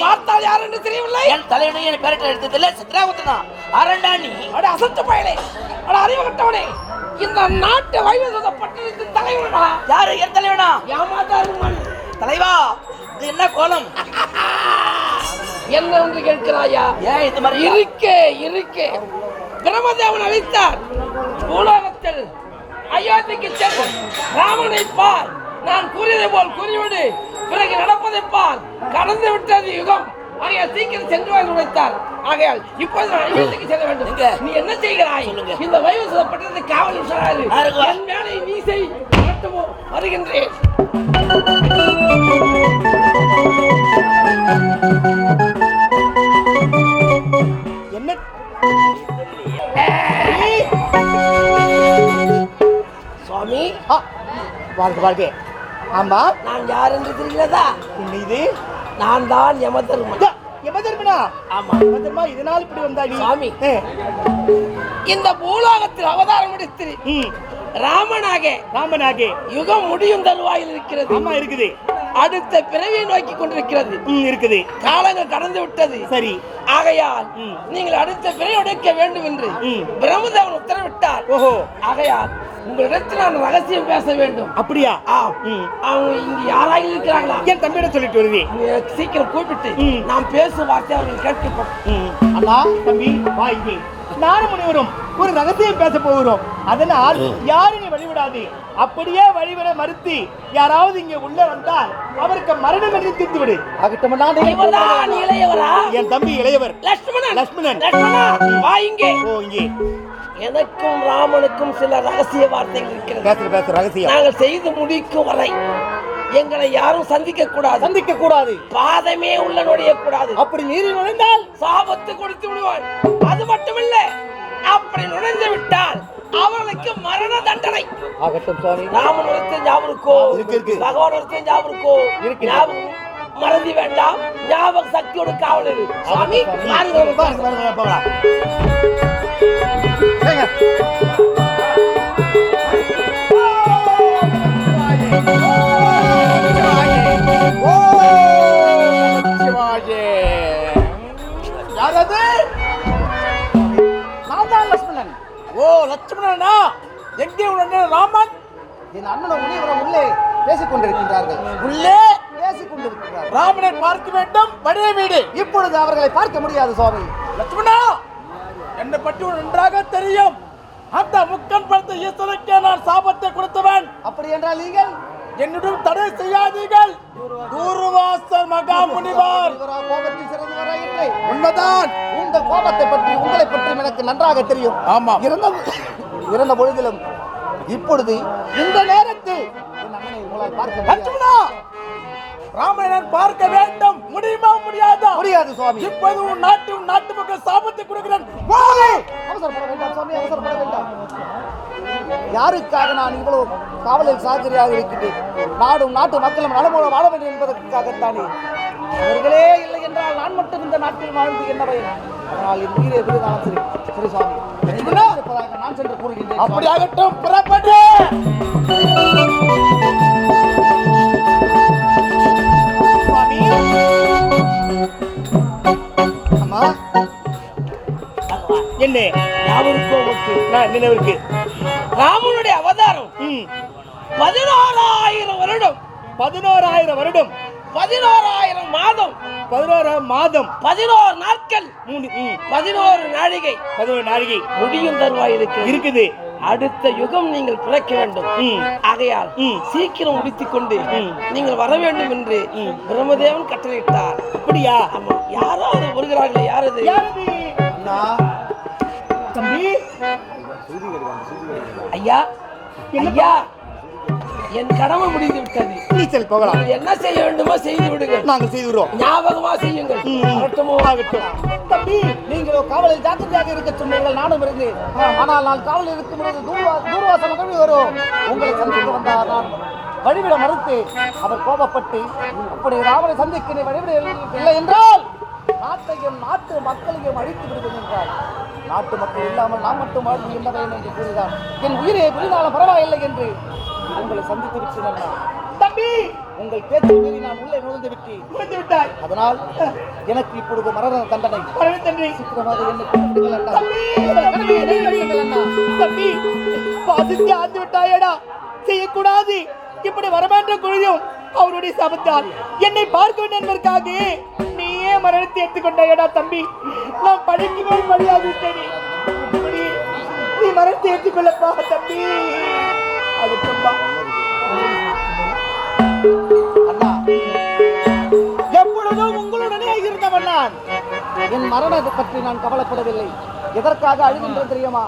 பார்த்தால் யார் என்று தெரியவில்லை என் தலைவனை என் பேரட்ட எடுத்ததில்ல சித்ராகுப்தனா அரண்டா நீ அட அசத்து பயலே அட அறிவு கட்டவனே இந்த நாட்டு வைவசத பட்டணத்தின் தலைவனா யாரு என் தலைவனா ஏமாத்தாருமன் தலைவா இது என்ன கோலம்? என்ன என்று கேட்கிறாயா? ஏன் இது மாதிரி? இருக்கே இருக்கே. பிரம்மதேவன் அளித்தார் பூலோகத்தில் அயோத்திக்கு சென்று ராமனை பார். நான் கூறியதை போல் கூறிவிடு. பிறகு நடப்பதை பார். கடந்து விட்டது யுகம். ஆகையால் சீக்கிரம் சென்று வாங்கி உழைத்தார் ஆகையால் இப்போது நான் அயோத்திக்கு செல்ல வேண்டும்? நீ என்ன செய்கிறாய். இந்த வயோசத பட்டணத்தை காவல் வா? என் வேலையை நீ செய் வருகின்றேன். சுவாமி ஆ, வாழ்க வாழ்க ஆமா. நான் யார் என்று என்ன இது? நான் தான் யமதர்மன். யமதர்மனா? ஆமா. யமதர்மா இதனால் இப்படி வந்தா நீ. சாமி. இந்த பூலோகத்தில் அவதாரம் எடுத்து ராமனாக. ராமனாகே. யுகம் முடியும் தருவாயில் இருக்கிறது. ஆமா இருக்குது. அடுத்த பிறவியை நோக்கி கொண்டிருக்கிறது. இருக்குது. காலங்கள் கடந்து விட்டது. சரி. ஆகையால். நீங்கள் அடுத்த பிறவி எடுக்க வேண்டும் என்று. பிரம்மதேவன் உத்தரவிட்டார். ஓஹோ. ஆகையால் உங்களிடத்தில் நான் ரகசியம் பேச வேண்டும். அப்படியா. அவங்க இங்க யாராக இருக்கிறாங்களா என் தம்பியிடம் சொல்லிட்டு நீங்க சீக்கிரம் கூப்பிட்டு. நாம் பேசும் வார்த்தை அவர்கள் கேட்கப்படும். அண்ணா தம்பி வா இங்கே. நானும் முனிவரும் ஒரு ரகசியம் பேச போகிறோம். அதனால் யாரும் நீ வழிவிடாது? அப்படியே வழிவிட மறுத்து யாராவது இங்கே உள்ள வந்தால் அவருக்கு மரணம் என்று தீர்த்து விடு என் தம்பி இளையவர். லட்சுமணன் லட்சுமணன். லட்சுமணா வா இங்கே. ஓ இங்கே. எனக்கும் ராமனுக்கும் சில ரகசிய வார்த்தைகள் இருக்கிறது. பேசுற பேசுற ரகசியம். நாங்கள் செய்து முடிக்கும் வரை எங்களை யாரும் சந்திக்க கூடாது சந்திக்க கூடாது பாதமே உள்ள நுழைய கூடாது அப்படி நீரி நுழைந்தால் சாபத்து கொடுத்து விடுவான் அது மட்டுமில்ல அப்படி நுழைந்து விட்டால் அவர்களுக்கு மரண தண்டனை. ஆகட்டும் சுவாமி. ராமன் ஒருத்தன் ஞாபகம் இருக்கோ. பகவான் ஒருத்தன் ஞாபகம் இருக்கோ இருக்கு. ஞாபகம் மறதி வேண்டாம். ஞாபக சக்தியோட காவல் இரு சுவாமி வாருங்க, யார் அது? நான் தான் லட்சுமணன். ஓ லட்சுமணனா? எங்கே உடனே ராமன்? என் அண்ணனும் முனிவரும் உள்ளே பேசிக் கொண்டிருக்கின்றார்கள் உள்ளே? பேசிக் கொண்டிருக்கிறார்கள் ராமனை பார்க்க வேண்டும் வடிய வீடு. இப்பொழுது அவர்களை பார்க்க முடியாது சுவாமி. லட்சுமணா என்னை பற்றி நன்றாக தெரியும். அந்த முக்கன் படுத்த ஈஸ்வரனுக்கே நான் சாபத்தை கொடுத்தவன். அப்படி என்றால் நீங்கள்? என்னிடம் தடை செய்யாதீர்கள். தூர்வாசர் மகா முனிவர் உண்மைதான். உங்க கோபத்தை பற்றி உங்களை பற்றி எனக்கு நன்றாக தெரியும். ஆமாம். இருந்த இருந்த பொழுதிலும் இப்பொழுது இந்த நேரத்தில் ராமனை பார்க்க வேண்டும். முடியுமா முடியாதா? முடியாது சுவாமி. இப்போது உன் நாட்டு உன் நாட்டு மக்கள் சாபத்தை கொடுக்கிறேன். அவசரப்பட வேண்டாம் சுவாமி அவசரப்பட வேண்டாம். யாருக்காக நான் இவ்வளவு காவலில் சாகரியாக இருக்கின்றேன்? நாடும் நாட்டு மக்களும் நலமோடு வாழ வேண்டும் என்பதற்காகத்தானே. அவர்களே இல்லை என்றால் நான் மட்டும் இந்த நாட்டில் வாழ்ந்து என்ன பயன்? அதனால் என் உயிரை விடுதாலும் சரி சரி சுவாமி என்னை இருப்பதாக நான் சென்று கூறுகின்றேன் அப்படி ஆகட்டும் புறப்படு சுவாமி அம்மா. என்ன? ஞாபகம்? நான் நினைவிற்கு. ராமனுடைய அவதாரம். ம். பதினோராயிரம் வருடம். பதினோராயிரம் வருடம். பதினோராயிரம் மாதம். பதினோராம் மாதம். பதினோரு நாட்கள். பதினோரு நாழிகை. பதினோரு நாழிகை. முடியும் தருவாய் இருக்கிறது இருக்குது. அடுத்த யுகம் நீங்கள் பிறக்க வேண்டும். ஆகையால். சீக்கிரம் முடித்துக் கொண்டு. நீங்கள் வர வேண்டும் என்று பிரம்மதேவன் கட்டளையிட்டார். அப்படியா? ஆமா. யாரோ அது வருகிறார்களே யாரது? தம்பி. ஐயா. ஐயா. என் கடமை முடிந்து விட்டது. நீச்சல் போகலாம். நீங்கள் என்ன செய்ய வேண்டுமோ செய்து விடுங்கள். நாங்கள் செய்துகிறோம் ஞாபகமா செய்யுங்கள். ம். ஆகட்டுமோ? தம்பி நீங்களோ காவலில் ஜாக்கிரதையாக இருக்க சொன்னீர்கள். நானும் இருந்தேன். ஆனால் நான் காவலில் இருக்கும் பொழுது தூர்வா தூர்வாச மகிழ்வு வரும். உங்களை சந்திக்க வந்தால் நான் வழிவிட மறுத்து அவர் கோபப்பட்டு அப்படி ராமனை சந்திக்க நீ வழிவிட இல்லை என்றால் நாட்டையும் நாட்டு மக்களையும் அழித்து விடுவேன் என்றார். நாட்டு மக்கள் இல்லாமல் நாம் மட்டும் வாழ்வு என்பதை என்று கூறினார் என் உயிரை விழுந்தாலும் பரவாயில்லை என்று உங்களை சந்தித்து விட்டேன் தம்பி! உங்கள் பேச்சு மீறி நான் உள்ளே நுழைந்து விட்டேன் முடித்து விட்டாய் அதனால் எனக்கு இப்பொழுது மரண தண்டனை. மரண தண்டனை. அண்ணா. தம்பி! பாசித்து ஆத்து விட்டாயடா. செய்யக்கூடாது. இப்படி வரவேற்ற குழியும் அவருடைய சபத்தால். என்னை பார்க்க வேண்டும் என்பதற்காக நீயே மரணத்தை எடுத்துக்கொண்டாயடா தம்பி. நான் பழிக்கு மேல் பழியாகிவிட்டேன் நீ மரணத்தை ஏற்றுக்கொள்ளப்பா தம்பி. அது எப்பொழுதும் உங்களுடனே இருந்தவன் நான். என் மரணத்தை பற்றி நான் கவலைப்படவில்லை. எதற்காக அழுகின்றேன் தெரியுமா?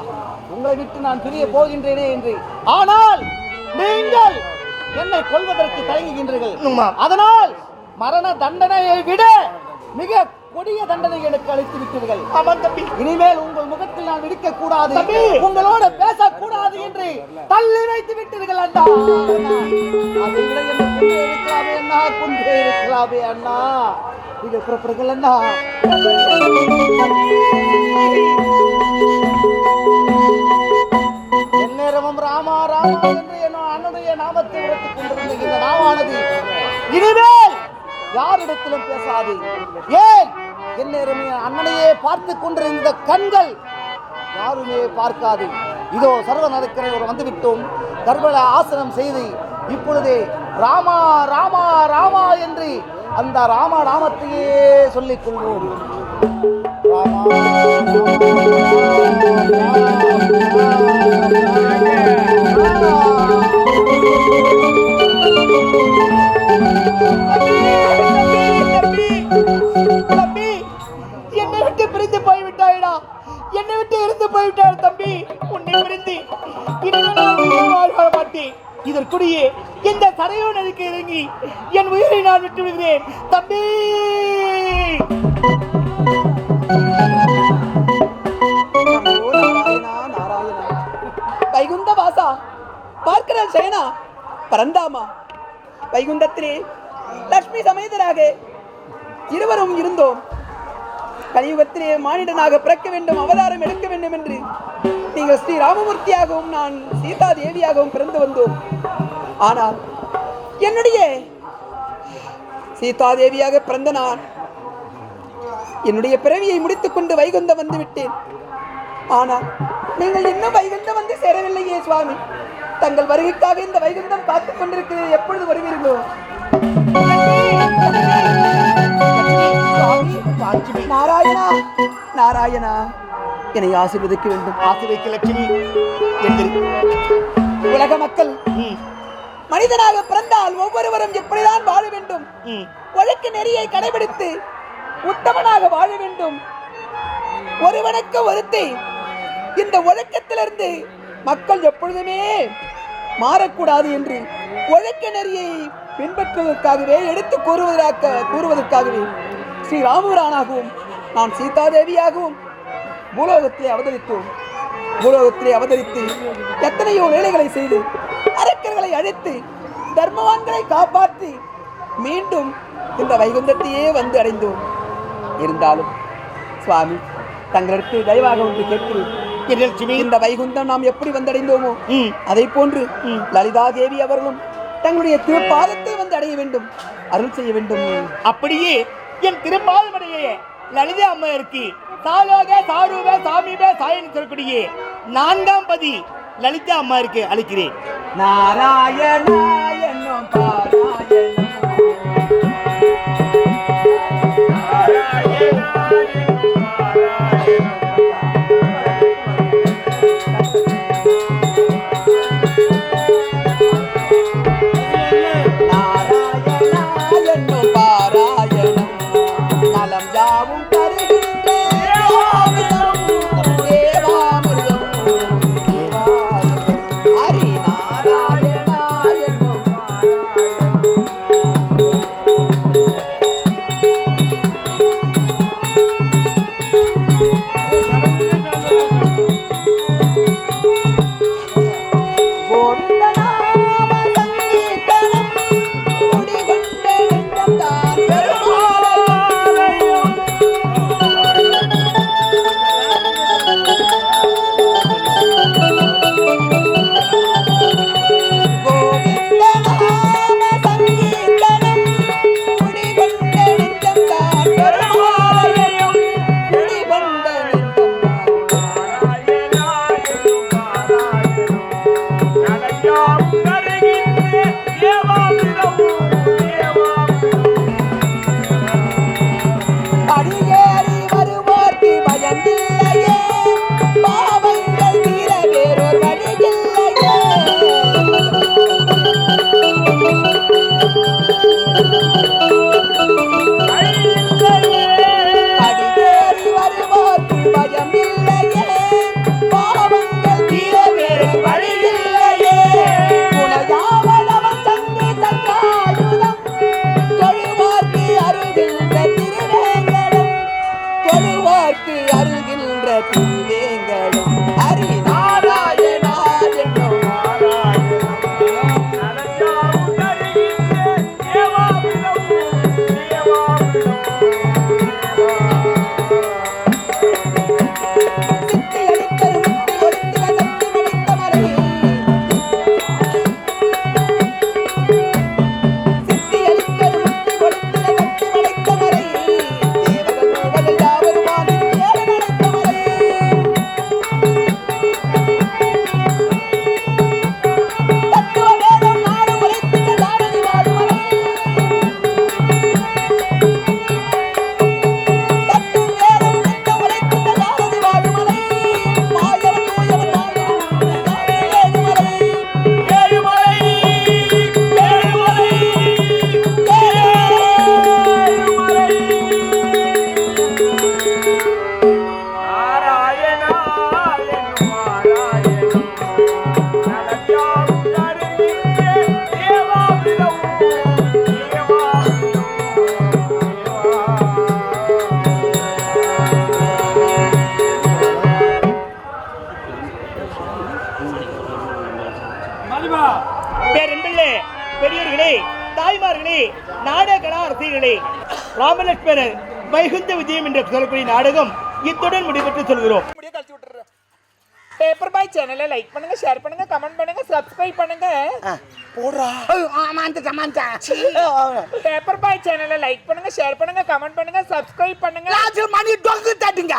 உங்களை விட்டு நான் பிரிய போகின்றேனே என்று. ஆனால் நீங்கள் என்னை கொல்வதற்கு தயங்குகின்றீர்கள். அதனால் மரண தண்டனையை விட மிக கொடிய தண்டனை எனக்கு அளித்து விட்டீர்கள். ஆமாம் தம்பி. இனிமேல் உங்கள் முகத்தில் நான் விடுக்க கூடாது! உங்களோட பேசக்கூடாது என்று தள்ளி வைத்து விட்டீர்கள் அண்ணா. இருக்கலாமே அண்ணா கொண்டே இருக்கலாமே அண்ணா. நீங்க புறப்படுங்கள் அண்ணா. எந்நேரமும் ராமா ராமா என்று என் அண்ணனுடைய நாமத்தை உரைத்துக் கொண்டிருந்த இந்த நாவானது இனிமேல் யாரிடத்திலும் பேசாது. ஏன்? எந்நேரமே அண்ணனையே பார்த்து கொண்டிருந்த கண்கள் யாருமே பார்க்காது. இதோ சர்வ நடக்கிற வந்துவிட்டோம். விட்டோம் கர்வல ஆசனம் செய்து இப்பொழுதே ராமா ராமா ராமா என்று அந்த ராமா நாமத்தையே சொல்லிக் கொள்வோம். ராமா, வைகுந்த வாசா பார்க்கிற சேனா பரந்தாமா. வைகுண்டத்திலே லட்சுமி சமேதராக இருவரும் இருந்தோம். கலியுகத்திலே மானிடனாக பிறக்க வேண்டும் அவதாரம் எடுக்க வேண்டும் என்று நீங்கள் ஸ்ரீ ராமமூர்த்தியாகவும் நான் சீதா தேவியாகவும் பிறந்து வந்தோம். ஆனால் என்னுடைய சீதா தேவியாக பிறந்த நான் என்னுடைய பிறவியை முடித்துக்கொண்டு வைகுந்தம் வந்து விட்டேன் ஆனால் நீங்கள் இன்னும் வைகுந்தம் வந்து சேரவில்லையே சுவாமி. தங்கள் வருகைக்காக இந்த வைகுந்தம் காத்துக் கொண்டிருக்கிறது எப்பொழுது வருவீர்களோ. நாராயணா நாராயணா என்னை ஆசீர்வதிக்க வேண்டும். ஆசிரியக்கு லட்சுமி உலக மக்கள் மனிதனாக பிறந்தால் ஒவ்வொருவரும் எப்படிதான் வாழ வேண்டும். ஒழுக்க நெறியை கடைபிடித்து உத்தமனாக வாழ வேண்டும். ஒருவனுக்கு ஒருத்தி. இந்த ஒழுக்கத்திலிருந்து மக்கள் எப்பொழுதுமே மாறக்கூடாது என்று ஒழுக்க நெறியை பின்பற்றுவதற்காகவே எடுத்து கூறுவதற்காக கூறுவதற்காகவே ஸ்ரீ ராமபுரானாகவும் நான் சீதாதேவியாகவும் பூலோகத்திலே அவதரித்தோம். பூலோகத்திலே அவதரித்து எத்தனையோ வேலைகளை செய்து அரக்கர்களை அழித்து தர்மவான்களை காப்பாற்றி மீண்டும் இந்த வைகுந்தத்தையே வந்து அடைந்தோம். இருந்தாலும் சுவாமி தங்களுக்கு தயவாக ஒன்று கேட்கிறேன். இந்த வைகுந்தம் நாம் எப்படி வந்தடைந்தோமோ. அதை போன்று லலிதா தேவி அவர்களும் தங்களுடைய திருப்பாதத்தை வந்து அடைய வேண்டும் அருள் செய்ய வேண்டும். அப்படியே என் திருப்பாதமடைய லலிதா அம்மா இருக்கு சாலோக சாரூப சாமீப சாயன் சொல்லக்கூடிய நான்காம் பதி லலிதா அம்மா இருக்கு அளிக்கிறேன். நாராயணா என்னும் பாராயணம் ராமலட்சுமணர் வைகுந்த விஜயம் என்று சொல்லக்கூடிய நாடகம் இத்துடன் முடிவெற்று சொல்கிறோம். பேப்பர் பாய் சேனலை லைக் பண்ணுங்க ஷேர் பண்ணுங்க கமெண்ட் பண்ணுங்க சப்ஸ்கிரைப் பண்ணுங்க. பேப்பர் பாய் சேனலை லைக் பண்ணுங்க ஷேர் பண்ணுங்க கமெண்ட் பண்ணுங்க சப்ஸ்கிரைப் பண்ணுங்க. மணி டொங்கு தட்டுங்க.